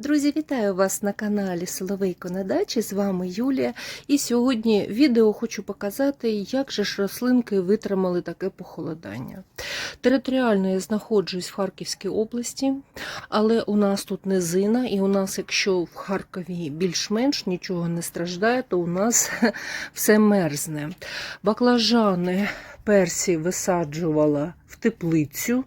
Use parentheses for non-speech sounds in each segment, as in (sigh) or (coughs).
Друзі, вітаю вас на каналі Соловейко на дачі. З вами Юлія. І сьогодні відео хочу показати, як же ж рослинки витримали таке похолодання. Територіально я знаходжусь в Харківській області, але у нас тут низина, і у нас, якщо в Харкові більш-менш нічого не страждає, то у нас (laughs) все мерзне. Баклажани персі висаджувала в теплицю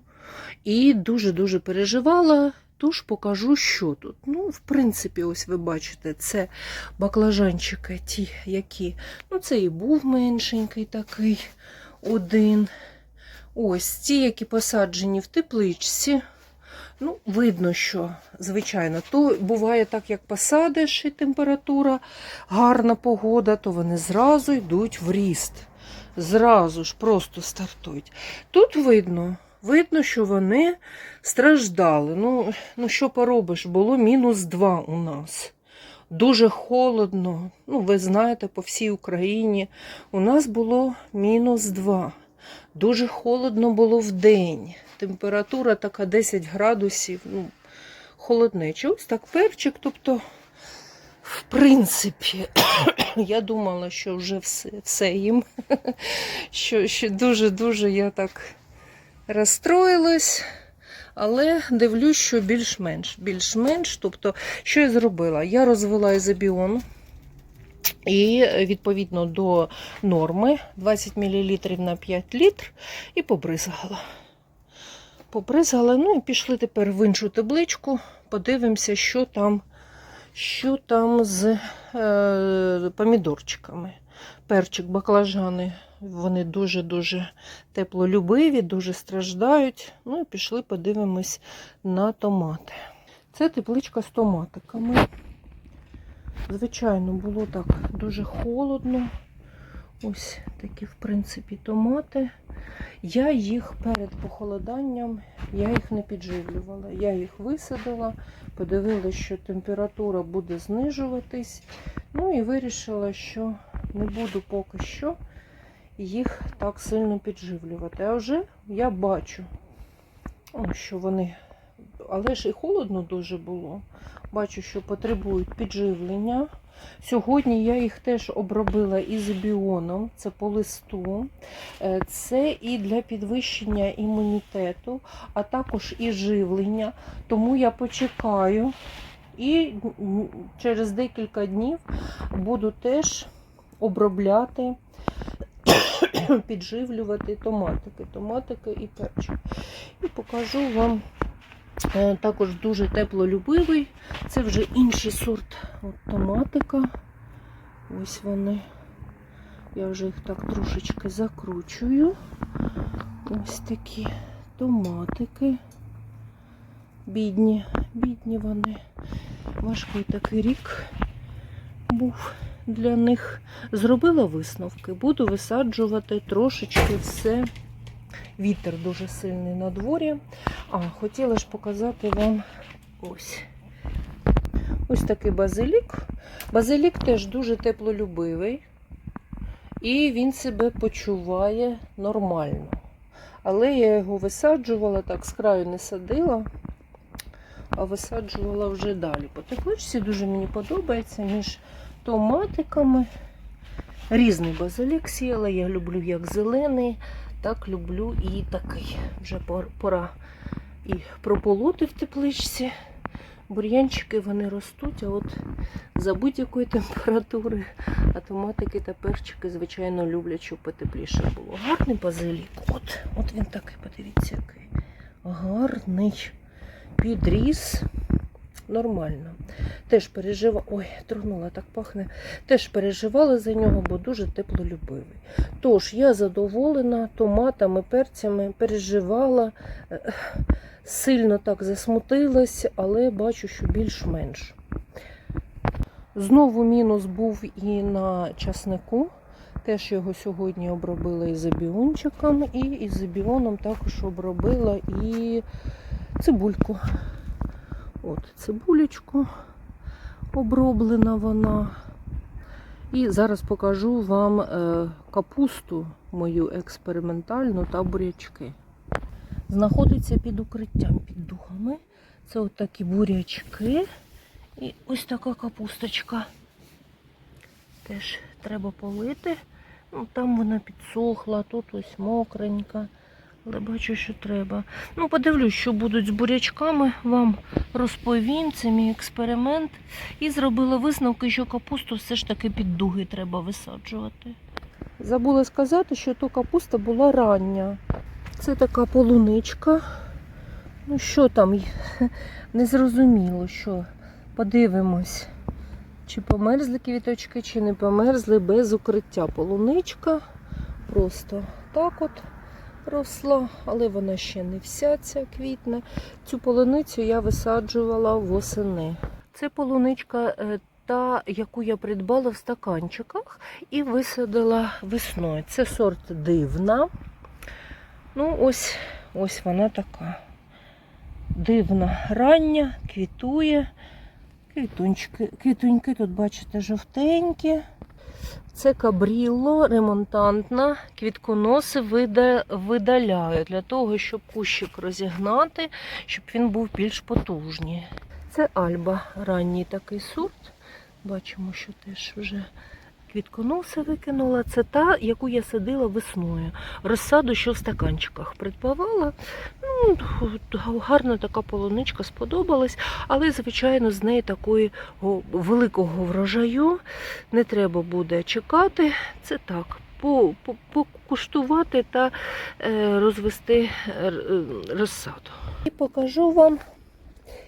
і дуже-дуже переживала. Тож покажу, що тут. Ну, в принципі, ось ви бачите, це баклажанчики, ті, які. Ну, це і був меншенький такий один. Ось ті, які посаджені в тепличці. Ну, видно, що, звичайно, то буває так, як посадиш, і температура, гарна погода, то вони зразу йдуть в ріст. Зразу ж просто стартують. Тут видно, видно, що вони страждали. Ну, ну що поробиш, було мінус 2 у нас. Дуже холодно. Ну, ви знаєте, по всій Україні у нас було мінус 2. Дуже холодно було в день. Температура така 10 градусів. Ну, холоднече. Ось так перчик. Тобто, в принципі, (coughs) я думала, що вже все, все їм. (laughs) Що дуже-дуже я так розстроїлась. Але дивлюсь, що більш-менш. Більш-менш. Тобто, що я зробила? Я розвела ізобіон. І відповідно до норми 20 мл на 5 літр і побризгала. Побризгала, ну і пішли тепер в іншу табличку, подивимося, що там, що там з е, помідорчиками. Перчик, баклажани, вони дуже-дуже теплолюбиві, дуже страждають. Ну і пішли, подивимось на томати. Це тепличка з томатиками. Звичайно, було так дуже холодно. Ось такі, в принципі, томати. Я їх перед похолоданням я їх не підживлювала. Я їх висадила, подивилася, що температура буде знижуватись. Ну і вирішила, що не буду поки що їх так сильно підживлювати. А вже я бачу, що вони, але ж і холодно дуже було. Бачу, що потребують підживлення. Сьогодні я їх теж обробила ізобіоном, це по листу. Е, Це і для підвищення імунітету, а також і живлення. Тому я почекаю і через декілька днів буду теж обробляти, (coughs) підживлювати томатики, томатики і перчик. І покажу вам. Е, Також дуже теплолюбивий. Це вже інший сорт От томатика. Ось вони. Я вже їх так трошечки закручую. Ось такі томатики. Бідні, бідні вони. Важкий такий рік був для них. Зробила висновки. Буду висаджувати трошечки все. Вітер дуже сильний на дворі. А, хотіла ж показати вам ось. Ось такий базилік. Базилік теж дуже теплолюбивий. І він себе почуває нормально. Але я його висаджувала, так, з краю не садила, а висаджувала вже далі. По тепличці дуже мені подобається між томатиками. Різний базилік сіяла, я люблю як зелений, так люблю і такий. Вже пора і прополоти в тепличці. Бур'янчики вони ростуть, а от за будь-якої температури автоматики та перчики, звичайно, люблять, щоб потепліше було. Гарний базилік. От, от він такий, подивіться, який. Гарний. Підріс. Нормально. Теж переживала, ой, трогнула, так пахне. Теж переживала за нього, бо дуже теплолюбивий. Тож, я задоволена томатами, перцями, переживала, е, сильно так засмутилась, але бачу, що більш-менш. Знову мінус був і на часнику. Теж його сьогодні обробила ізобіончиком, і ізобіоном також обробила і цибульку. От, цибулечку оброблена вона. І зараз покажу вам е, капусту мою експериментальну та бурячки. Знаходиться під укриттям під духами. Це от такі бурячки. І ось така капусточка. Теж треба полити. Ну, там вона підсохла, тут ось мокренька. Але бачу, що треба. Ну, подивлюсь, що будуть з бурячками, вам розповім. Це мій експеримент. І зробила висновки, що капусту все ж таки під дуги треба висаджувати. Забула сказати, що то капуста була рання. Це така полуничка. Ну, що там? (laughs) Не зрозуміло, що. Подивимось, чи померзли квіточки, чи не померзли без укриття. Полуничка просто так от росла, але вона ще не вся ця квітне. Цю полуницю я висаджувала восени. Це полуничка е, та, яку я придбала в стаканчиках і висадила весною. Це сорт дивна. Ну, ось, ось вона така. Дивна, рання, квітує. Квітунчики, квітуньки тут, бачите, жовтенькі. Це кабріло ремонтантна. Квітконоси видаляю для того, щоб кущик розігнати, щоб він був більш потужний. Це альба, ранній такий сорт. Бачимо, що теж вже квітконоси викинула. Це та, яку я садила весною. Розсаду, що в стаканчиках придбавала. Ну, гарна така полуничка сподобалась, але, звичайно, з неї такої великого врожаю не треба буде чекати. Це так. по- по- Покуштувати та е, розвести е, розсаду. І покажу вам,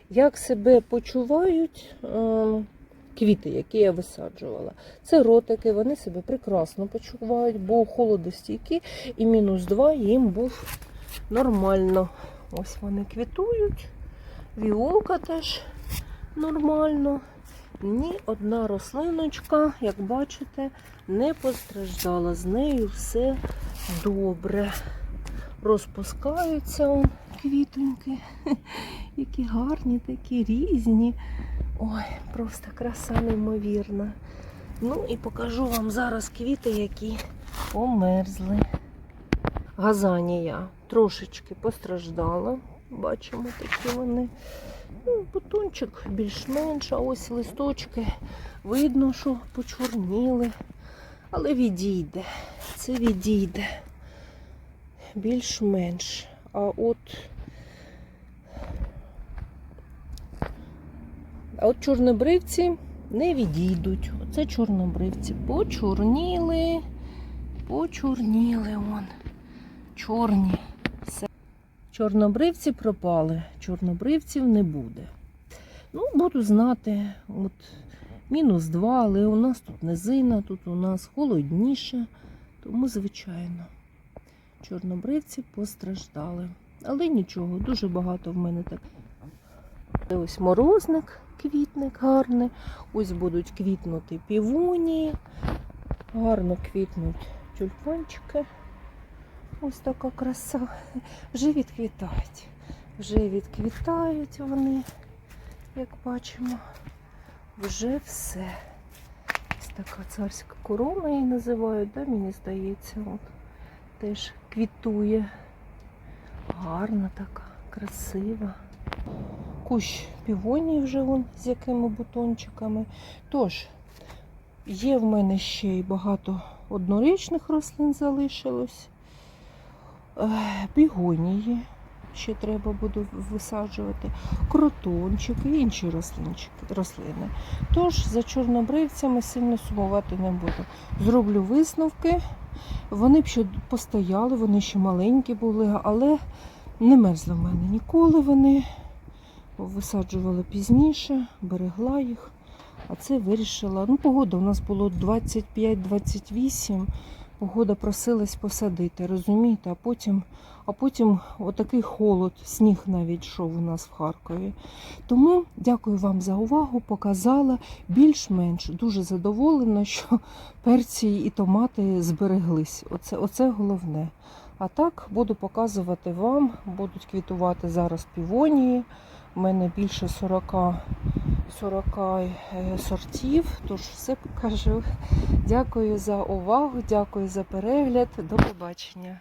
як себе почувають е, квіти, які я висаджувала. Це ротики, вони себе прекрасно почувають, бо холодостійкі і мінус 2 їм був нормально. Ось вони квітують. Віолка теж нормально. Ні одна рослиночка, як бачите, не постраждала. З нею все добре. Розпускаються он, квітоньки. (laughs) Які гарні, такі різні. Ой, просто краса неймовірна. Ну і покажу вам зараз квіти, які померзли. Газанія трошечки постраждала. Бачимо такі вони. Ну, бутончик більш-менш, а ось листочки видно, що почорніли. Але відійде. Це відійде. Більш-менш. А от А от чорнобривці не відійдуть. Оце чорнобривці почорніли, почорніли он. Чорні. Все. Чорнобривці пропали, чорнобривців не буде. Ну, буду знати, от мінус 2, але у нас тут низина, тут у нас холодніше, тому, звичайно, чорнобривці постраждали. Але нічого, дуже багато в мене так. Ось морозник, квітник гарний. Ось будуть квітнути півонії. Гарно квітнуть тюльпанчики. Ось така краса. Вже відквітають. Вже відквітають вони, як бачимо. Вже все. Ось така царська корона її називають, да, мені здається. От. Теж квітує. Гарна така, красива. Кущ півонії вже вон з якими бутончиками. Тож, є в мене ще й багато однорічних рослин залишилось. Бігонії ще треба буде висаджувати, кротончик і інші рослини. Тож за чорнобривцями сильно сумувати не буду. Зроблю висновки. Вони б ще постояли, вони ще маленькі були, але не мерзли в мене ніколи вони. Висаджувала пізніше, берегла їх. А це вирішила. Ну, погода у нас було 25-28. Погода просилась посадити, розумієте? А потім, а потім отакий холод, сніг навіть йшов у нас в Харкові. Тому дякую вам за увагу. Показала більш-менш дуже задоволена, що перці і томати збереглись. Оце, оце головне. А так буду показувати вам, будуть квітувати зараз півонії. У мене більше 40, 40 е, сортів, тож все покажу. Дякую за увагу, дякую за перегляд. До побачення.